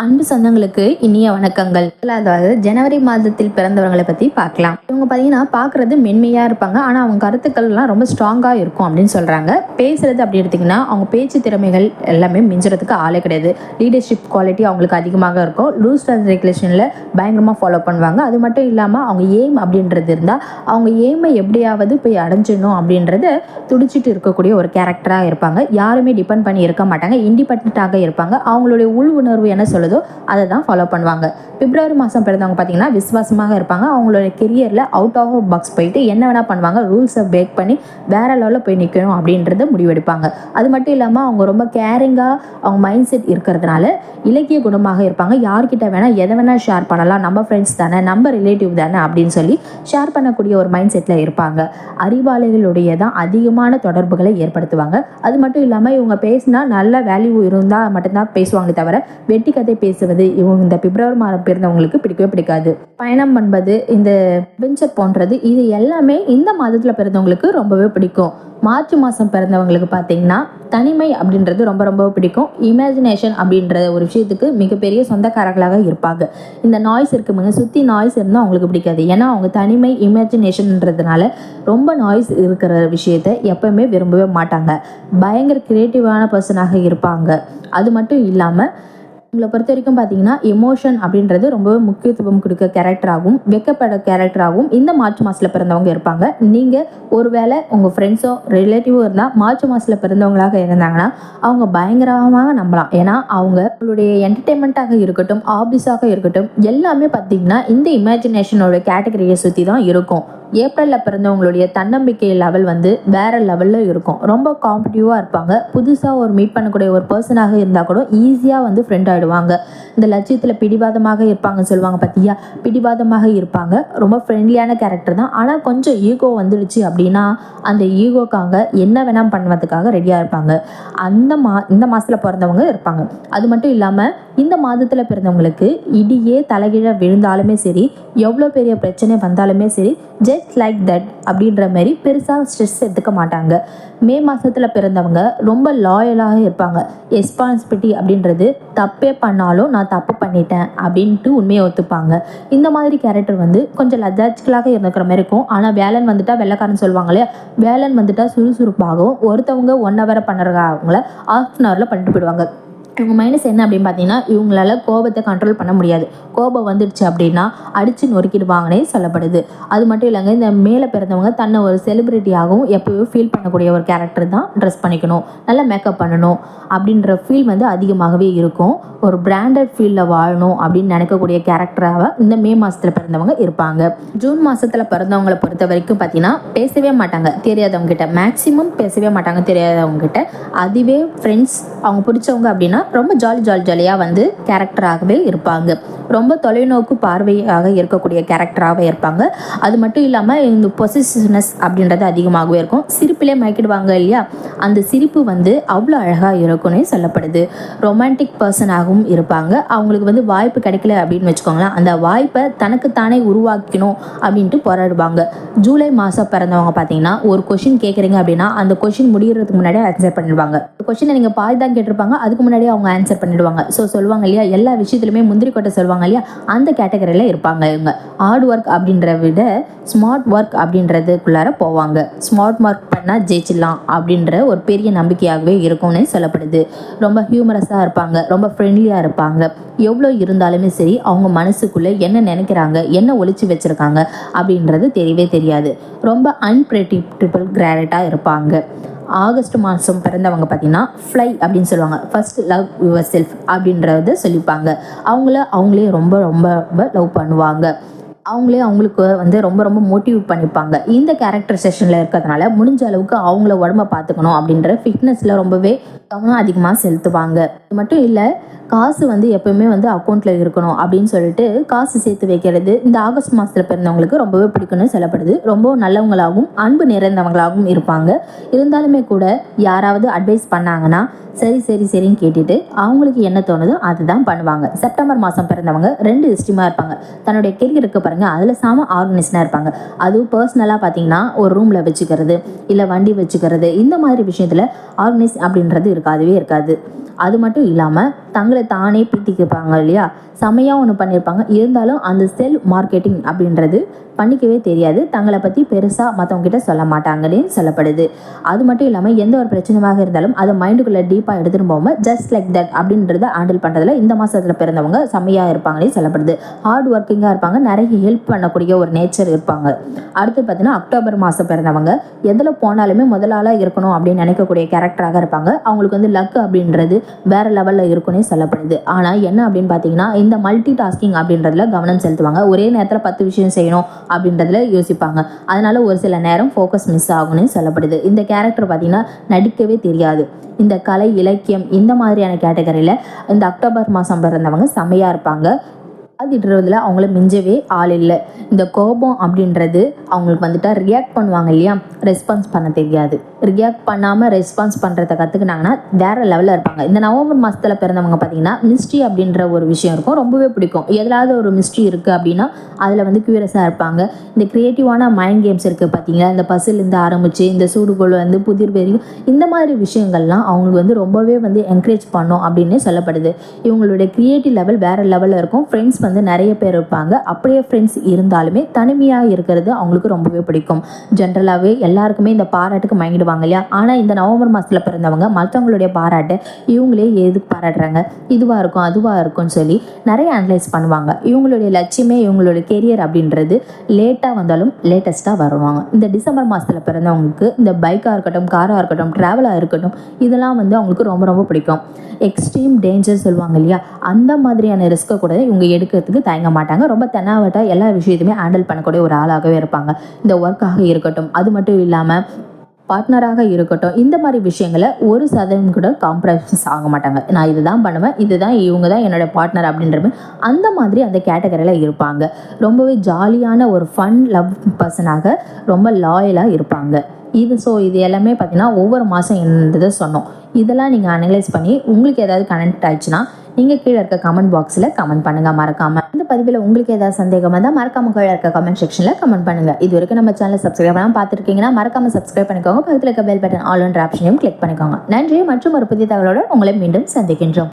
அன்பு சொந்தங்களுக்கு இனிய வணக்கங்கள். அதாவது ஜனவரி மாதத்தில் பிறந்தவர்களை பற்றி பார்க்கலாம். இவங்க பார்த்தீங்கன்னா பார்க்குறது மென்மையாக இருப்பாங்க. ஆனால் அவங்க கருத்துக்கள்லாம் ரொம்ப ஸ்ட்ராங்காக இருக்கும் அப்படின்னு சொல்கிறாங்க பேசுறது அப்படி எடுத்திங்கன்னா அவங்க பேச்சு திறமைகள் எல்லாமே மிஞ்சுறதுக்கு ஆளே கிடையாது. லீடர்ஷிப் குவாலிட்டி அவங்களுக்கு அதிகமாக இருக்கும். ரூல்ஸ் அண்ட் ரெகுலேஷனில் பயங்கரமாக ஃபாலோ பண்ணுவாங்க. அது மட்டும் இல்லாமல் அவங்க எய்ம் அப்படின்றது இருந்தால் அவங்க எய்மை எப்படியாவது போய் அடைஞ்சிடணும் அப்படின்றத துடிச்சிட்டு இருக்கக்கூடிய ஒரு கேரக்டராக இருப்பாங்க. யாருமே டிபெண்ட் பண்ணி இருக்க மாட்டாங்க. இண்டிபெண்ட்டாக இருப்பாங்க. அவங்களுடைய உள் உணர்வு என்ன சொல்லுது? அதை தான் ஃபாலோ பண்ணுவாங்க. பிப்ரவரி மாதம் பிறந்தவங்க பார்த்தீங்கன்னா விசுவாசமாக இருப்பாங்க. அவங்களோட கெரியரில் அவுட் ஆஃப் பாக்ஸ் போயிட்டு என்ன வேணால் பண்ணுவாங்க. ரூல்ஸை பிரேக் பண்ணி வேற லெவலில் போய் நிற்கணும் அப்படின்றத முடிவெடுப்பாங்க. அது மட்டும் இல்லாமல் அவங்க ரொம்ப கேரிங்காக அவங்க மைண்ட் செட் இருக்கிறதுனால இலக்கிய குணமாக இருப்பாங்க. யார்கிட்ட வேணால் எதை வேணால் ஷேர் பண்ணலாம். நம்ம ஃப்ரெண்ட்ஸ் தானே நம்ம ரிலேட்டிவ் தானே அப்படின்னு சொல்லி ஷேர் பண்ணக்கூடிய ஒரு மைண்ட் செட்டில் இருப்பாங்க. அறிவாளிகளுடைய தான் அதிகமான தொடர்புகளை ஏற்படுத்துவாங்க. அது மட்டும் இல்லாமல் இவங்க பேசினா நல்ல வேல்யூ இருந்தால் மட்டும்தான் பேசுவாங்களே தவிர வெட்டி கதை பேசுவது இவங்க இந்த பிப்ரவரி மாதம் பிறந்தவங்களுக்கு பிடிக்கவே பிடிக்காது. பயணம் பண்ணுவது இந்த வெஞ்சர் போன்றது இது எல்லாமே இந்த மாதத்தில் பிறந்தவங்களுக்கு ரொம்பவே பிடிக்கும். மார்ச் மாதம் பிறந்தவங்களுக்கு பார்த்தீங்கன்னா தனிமை அப்படின்றது ரொம்ப ரொம்ப பிடிக்கும். இமேஜினேஷன் அப்படின்ற ஒரு விஷயத்துக்கு மிகப்பெரிய சொந்தக்காரர்களாக இருப்பாங்க. இந்த நாய்ஸ் இருக்குமுங்க சுற்றி நாய்ஸ் இருந்தால் அவங்களுக்கு பிடிக்காது. ஏன்னா அவங்க தனிமை இமேஜினேஷன்ன்றதுனால ரொம்ப நாய்ஸ் இருக்கிற விஷயத்த எப்பவுமே விரும்பவே மாட்டாங்க. பயங்கர கிரியேட்டிவான பர்சனாக இருப்பாங்க. அது மட்டும் இல்லாமல் உங்களை பொறுத்த வரைக்கும் பார்த்தீங்கன்னா எமோஷன் அப்படின்றது ரொம்பவே முக்கியத்துவம் கொடுக்க கேரக்டராகவும் வெக்கப்பட கேரக்டராகவும் இந்த மார்ச் மாதத்தில் பிறந்தவங்க இருப்பாங்க. நீங்கள் ஒருவேளை உங்கள் ஃப்ரெண்ட்ஸோ ரிலேட்டிவோ இருந்தால் மார்ச் மாதத்தில் பிறந்தவங்களாக இருந்தாங்கன்னா அவங்க பயங்கரமாக நம்பலாம். ஏன்னா அவங்க உங்களுடைய என்டர்டெயின்மெண்ட்டாக இருக்கட்டும் ஹாபிஸாக இருக்கட்டும் எல்லாமே பார்த்தீங்கன்னா இந்த இமேஜினேஷனோட கேட்டகரியை சுற்றி தான் இருக்கும். ஏப்ரலில் பிறந்தவங்களுடைய தன்னம்பிக்கை லெவல் வந்து வேற லெவலில் இருக்கும். ரொம்ப காம்படிட்டிவாக இருப்பாங்க. புதுசாக ஒரு மீட் பண்ணக்கூடிய ஒரு பர்சனாக இருந்தால் கூட ஈஸியாக வந்து ஃப்ரெண்ட் ஆகிடுவாங்க இந்த லட்சியத்தில் பிடிவாதமாக இருப்பாங்கன்னு சொல்லுவாங்க பார்த்தியா பிடிவாதமாக இருப்பாங்க. ரொம்ப ஃப்ரெண்ட்லியான கேரக்டர் தான். ஆனால் கொஞ்சம் ஈகோ வந்துடுச்சு அப்படின்னா அந்த ஈகோக்காக என்ன வேணால் பண்ணுவதுக்காக ரெடியாக இருப்பாங்க. அந்த மா இந்த மாதத்தில் பிறந்தவங்க இருப்பாங்க. அது மட்டும் இல்லாமல் இந்த மாதத்தில் பிறந்தவங்களுக்கு இடியே தலைகீழ விழுந்தாலுமே சரி எவ்வளோ பெரிய பிரச்சனை வந்தாலுமே சரி ஜஸ்ட் லைக் தட் அப்படின்ற மாதிரி பெருசாக ஸ்ட்ரெஸ் எடுத்துக்க மாட்டாங்க. மே மாதத்தில் பிறந்தவங்க ரொம்ப லாயலாக இருப்பாங்க. ரெஸ்பான்சிபிலிட்டி அப்படின்றது தப்பே பண்ணாலும் நான் தப்பு பண்ணிட்டேன் அப்படின்ட்டு உண்மையை ஒத்துப்பாங்க. இந்த மாதிரி கேரக்டர் வந்து கொஞ்சம் லஜாஜிக்கலாக இருந்துக்கிற மாதிரி இருக்கும். ஆனால் வேலன் வந்துட்டா வெள்ளைக்காரன் சொல்லுவாங்க இல்லையா? வேலன் வந்துட்டால் சுறுசுறுப்பாகவும் ஒருத்தவங்க ஒன் ஹவரை பண்ணுறவங்கள ஆஃப் அன் ஹவரில் பண்ணிட்டு போயிடுவாங்க. இவங்க மைனஸ் என்ன அப்படின்னு பார்த்தீங்கன்னா இவங்களால கோபத்தை கண்ட்ரோல் பண்ண முடியாது. கோபம் வந்துடுச்சு அப்படின்னா அடித்து நொறுக்கிடுவாங்கன்னே சொல்லப்படுது. அது மட்டும் இல்லைங்க இந்த மேலே பிறந்தவங்க தன்னை ஒரு செலிபிரிட்டியாகவும் எப்போயோ ஃபீல் பண்ணக்கூடிய ஒரு கேரக்டர் தான் ட்ரெஸ் பண்ணிக்கணும். நல்லா மேக்கப் பண்ணணும் அப்படின்ற ஃபீல் வந்து அதிகமாகவே இருக்கும். ஒரு பிராண்டட் ஃபீல்டில் வாழணும் அப்படின்னு நினைக்கக்கூடிய கேரக்டராக இந்த மே மாதத்தில் பிறந்தவங்க இருப்பாங்க. ஜூன் மாதத்தில் பிறந்தவங்களை பொறுத்த வரைக்கும் பார்த்தீங்கன்னா பேசவே மாட்டாங்க தெரியாதவங்க கிட்ட. மேக்ஸிமம் பேசவே மாட்டாங்க தெரியாதவங்க கிட்ட. அதுவே ஃப்ரெண்ட்ஸ் அவங்க பிடிச்சவங்க அப்படின்னா ரொம்ப ஜாலி ஜாலி ஜாலியாக வந்து கேரக்டராகவே இருப்பாங்க. ரொம்ப தொலைநோக்கு பார்வையாக இருக்கக்கூடிய கேரக்டராகவே இருப்பாங்க. அது மட்டும் இல்லாமல் இந்த பொசிசிவ்னஸ் அப்படின்றது அதிகமாகவே இருக்கும். சிரிப்பிலே மயக்கிடுவாங்க இல்லையா? அந்த சிரிப்பு வந்து அவ்வளோ அழகாக இருக்கும்னு சொல்லப்படுது. ரொமான்டிக் பர்சனாகவும் இருப்பாங்க. அவங்களுக்கு வந்து வாய்ப்பு கிடைக்கல அப்படின்னு வச்சுக்கோங்களேன். அந்த வாய்ப்பை தனக்குத்தானே உருவாக்கணும் அப்படின்ட்டு போராடுவாங்க. ஜூலை மாதம் பிறந்தவங்க பார்த்தீங்கன்னா ஒரு கொஷின் கேட்குறீங்க அப்படின்னா அந்த கொஷின் முடிகிறதுக்கு முன்னாடியே ஆன்சர் பண்ணிடுவாங்க. கொஷினை நீங்கள் பாதி தான் கேட்டிருப்பாங்க. அதுக்கு முன்னாடியே அவங்க அவங்க ஆன்சர் பண்ணிடுவாங்க. ஸோ சொல்லுவாங்க இல்லையா எல்லா விஷயத்துலையுமே முந்திரி கொட்டை சொல்லுவாங்க இல்லையா அந்த கேட்டகரியில் இருப்பாங்க இவங்க. ஹார்ட் ஒர்க் அப்படின்ற விட ஸ்மார்ட் ஒர்க் அப்படின்றதுக்குள்ளார போவாங்க. ஸ்மார்ட் ஒர்க் பண்ணால் ஜெயிச்சிடலாம் அப்படின்ற ஒரு பெரிய நம்பிக்கையாகவே இருக்கும்னு சொல்லப்படுது. ரொம்ப ஹியூமரஸாக இருப்பாங்க ரொம்ப ஃப்ரெண்ட்லியாக இருப்பாங்க. எவ்வளோ இருந்தாலுமே சரி அவங்க மனசுக்குள்ளே என்ன நினைக்கிறாங்க என்ன ஒழிச்சு வச்சுருக்காங்க அப்படின்றது தெரியவே தெரியாது. ரொம்ப அன்பிரடிக்டபிள் கிராரட்டாக இருப்பாங்க. ஆகஸ்ட் மாதம் பிறந்தவங்க பார்த்தீங்கன்னா ஃப்ளை அப்படின்னு சொல்லுவாங்க. ஃபர்ஸ்ட் லவ் யுவர் செல்ஃப் அப்படின்றத சொல்லிப்பாங்க. அவங்கள அவங்களே ரொம்ப ரொம்ப ரொம்ப லவ் பண்ணுவாங்க. அவங்களே அவங்களுக்கு வந்து ரொம்ப ரொம்ப மோட்டிவேட் பண்ணிப்பாங்க. இந்த கேரக்டர் செஷனில் இருக்கிறதுனால முடிஞ்ச அளவுக்கு அவங்கள உடம்ப பார்த்துக்கணும் அப்படின்ற ஃபிட்னஸில் ரொம்பவே கவனம் அதிகமாக செலுத்துவாங்க. இது மட்டும் இல்லை காசு வந்து எப்பவுமே வந்து அக்கௌண்ட்டில் இருக்கணும் அப்படின்னு சொல்லிட்டு காசு சேர்த்து வைக்கிறது இந்த ஆகஸ்ட் மாதத்தில் பிறந்தவங்களுக்கு ரொம்பவே பிடிக்கும்னு சொல்லப்படுது. ரொம்ப நல்லவங்களாகவும் அன்பு நிறைந்தவங்களாகவும் இருப்பாங்க. இருந்தாலுமே கூட யாராவது அட்வைஸ் பண்ணாங்கன்னா சரி சரி சரின்னு கேட்டுட்டு அவங்களுக்கு என்ன தோணுதோ அதுதான் பண்ணுவாங்க. செப்டம்பர் மாதம் பிறந்தவங்க ரெண்டு இஷ்டமாக இருப்பாங்க. தன்னுடைய கெரியர் இருக்க பாருங்க அதில் சாம ஆர்கனைஸ்டாக இருப்பாங்க. அதுவும் பர்சனலாக பார்த்தீங்கன்னா ஒரு ரூமில் வச்சுக்கிறது இல்லை வண்டி வச்சுக்கிறது இந்த மாதிரி விஷயத்தில் ஆர்கனைஸ் அப்படின்றது இருக்காதுவே இருக்காது. அது மட்டும் இல்லாமல் தங்களை தானே பீத்திக்குப்பாங்க இல்லையா? செமையாக ஒன்று பண்ணியிருப்பாங்க இருந்தாலும் அந்த செல் மார்க்கெட்டிங் அப்படின்றது பண்ணிக்கவே தெரியாது. தங்களை பற்றி பெருசாக மற்றவங்க கிட்ட சொல்ல மாட்டாங்கன்னு சொல்லப்படுது. அது மட்டும் இல்லாமல் எந்த ஒரு பிரச்சனையாக இருந்தாலும் அதை மைண்டுக்குள்ளே டீப்பாக எடுத்துகிட்டு போகாமல் ஜஸ்ட் லைக் தட் அப்படின்றத ஹேண்டில் பண்ணுறதுல இந்த மாதத்தில் பிறந்தவங்க செம்மையாக இருப்பாங்கன்னே சொல்லப்படுது. ஹார்ட் ஒர்க்கிங்காக இருப்பாங்க. நிறைய ஹெல்ப் பண்ணக்கூடிய ஒரு நேச்சர் இருப்பாங்க. அடுத்து பார்த்தீங்கன்னா அக்டோபர் மாதம் பிறந்தவங்க. எதில் போனாலுமே முதலாளாக இருக்கணும் அப்படின்னு நினைக்கக்கூடிய கேரக்டராக இருப்பாங்க. அவங்களுக்கு வந்து லக் அப்படின்றது வேறு லெவலில் இருக்கணும். சொல்லப்படுது. ஆனால் என்ன அப்படின்னு பார்த்தீங்கன்னா இந்த மல்டி டாஸ்கிங் அப்படின்றதுல கவனம் செலுத்துவாங்க. ஒரே நேரத்தில் பத்து விஷயம் செய்யணும் அப்படின்றதுல யோசிப்பாங்க. அதனால ஒரு சில நேரம் ஃபோக்கஸ் மிஸ் ஆகும்னு சொல்லப்படுது. இந்த கேரக்டர் பார்த்தீங்கன்னா நடிக்கவே தெரியாது. இந்த கலை இலக்கியம் இந்த மாதிரியான கேட்டகரியில் இந்த அக்டோபர் மாதம் பிறந்தவங்க செம்மையாக இருப்பாங்க. அதிடுறதுல அவங்கள மிஞ்சவே ஆள் இல்லை. இந்த கோபம் அப்படின்றது அவங்களுக்கு வந்துட்டால் ரியாக்ட் பண்ணுவாங்க இல்லையா? ரெஸ்பான்ஸ் பண்ண தெரியாது. ரியாக்ட் பண்ணாமல் ரெஸ்பான்ஸ் பண்ணுறத கற்றுக்கினாங்கன்னா வேற லெவலில் இருப்பாங்க. இந்த நவம்பர் மாதத்தில் பிறந்தவங்க பார்த்தீங்கன்னா மிஸ்ட்ரி அப்படின்ற ஒரு விஷயம் இருக்கும். ரொம்பவே பிடிக்கும். எதாவது ஒரு மிஸ்ட்ரி இருக்குது அப்படின்னா அதில் வந்து க்யூரியஸாக இருப்பாங்க. இந்த க்ரியேட்டிவான மைண்ட் கேம்ஸ் இருக்குது பார்த்தீங்களா? இந்த பசிலேருந்து ஆரம்பித்து இந்த சூடுகோல் வந்து புதிர் பெரியும் இந்த மாதிரி விஷயங்கள்லாம் அவங்களுக்கு வந்து ரொம்பவே வந்து என்கரேஜ் பண்ணும் அப்படின்னு சொல்லப்படுது. இவங்களுடைய க்ரியேட்டிவ் லெவல் வேறு லெவலில் இருக்கும். ஃப்ரெண்ட்ஸ் வந்து வந்து நிறைய பேர் இருப்பாங்க. அப்படியே ஃப்ரெண்ட்ஸ் இருந்தாலுமே தனிமையாக இருக்கிறது அவங்களுக்கு ரொம்பவே பிடிக்கும். ஜென்ரலாகவே எல்லாருக்குமே இந்த பாராட்டுக்கு மயங்கிடுவாங்க இல்லையா? ஆனால் இந்த நவம்பர் மாதத்தில் பிறந்தவங்க மற்றவங்களுடைய பாராட்டு இவங்களே எதுக்கு பாராட்டுறாங்க? இதுவாக இருக்கும் அதுவாக இருக்கும்னு சொல்லி நிறைய அனலைஸ் பண்ணுவாங்க. இவங்களுடைய லட்சியமே இவங்களுடைய கெரியர் அப்படின்றது லேட்டாக வந்தாலும் லேட்டஸ்ட்டாக வருவாங்க. இந்த டிசம்பர் மாதத்தில் பிறந்தவங்களுக்கு இந்த பைக்காக இருக்கட்டும் காராக இருக்கட்டும் ட்ராவலாக இருக்கட்டும் இதெல்லாம் வந்து அவங்களுக்கு ரொம்ப ரொம்ப பிடிக்கும். எக்ஸ்ட்ரீம் டேஞ்சர் சொல்லுவாங்க இல்லையா? அந்த மாதிரியான ரிஸ்க்கை கூட இவங்க எடுக்கிறதுக்கு தயங்க மாட்டாங்க. ரொம்ப தென்னாவட்ட எல்லா விஷயத்தையுமே ஹேண்டில் பண்ணக்கூடிய ஒரு ஆளாகவே இருப்பாங்க. இந்த ஒர்க்காக இருக்கட்டும் அது மட்டும் இல்லாமல் பார்ட்னராக இருக்கட்டும் இந்த மாதிரி விஷயங்களை ஒரு சதவீதம் கூட காம்ப்ரமைஸ் ஆக மாட்டாங்க. நான் இதுதான் பண்ணுவேன் இதுதான் இவங்க தான் என்னோட பார்ட்னர் அப்படின்ற மாதிரி அந்த மாதிரி அந்த கேட்டகரியில் இருப்பாங்க. ரொம்பவே ஜாலியான ஒரு ஃபன் லவ் பர்சனாக ரொம்ப லாயலாக இருப்பாங்க. இது ஸோ இது எல்லாமே பார்த்தீங்கன்னா ஒவ்வொரு மாதம் இருந்ததை சொன்னோம். இதெல்லாம் நீங்கள் அனலைஸ் பண்ணி உங்களுக்கு ஏதாவது கனெக்ட் ஆயிடுச்சுன்னா நீங்கள் கீழே இருக்க கமெண்ட் பாக்ஸில் கமெண்ட் பண்ணுங்கள் மறக்காமல் இந்த பதிவில் உங்களுக்கு ஏதாவது சந்தேகம் இருந்தால் மறக்காம கீழே இருக்க கமெண்ட் செக்ஷனில் கமெண்ட் பண்ணுங்கள் இது வரைக்கும் நம்ம சேனல் சப்ஸ்கிரைப் பண்ணாமல் பார்த்துருக்கீங்கன்னா மறக்காம சப்ஸ்கிரைப் பண்ணிக்கோங்க. பக்கத்தில் இருக்க பெல் பட்டன் ஆல் ஒன்ற ஆப்ஷனையும் கிளிக் பண்ணிக்கோங்க. நன்றி மற்றும் ஒரு புதிய தகவலோடு உங்களை மீண்டும் சந்திக்கின்றோம்.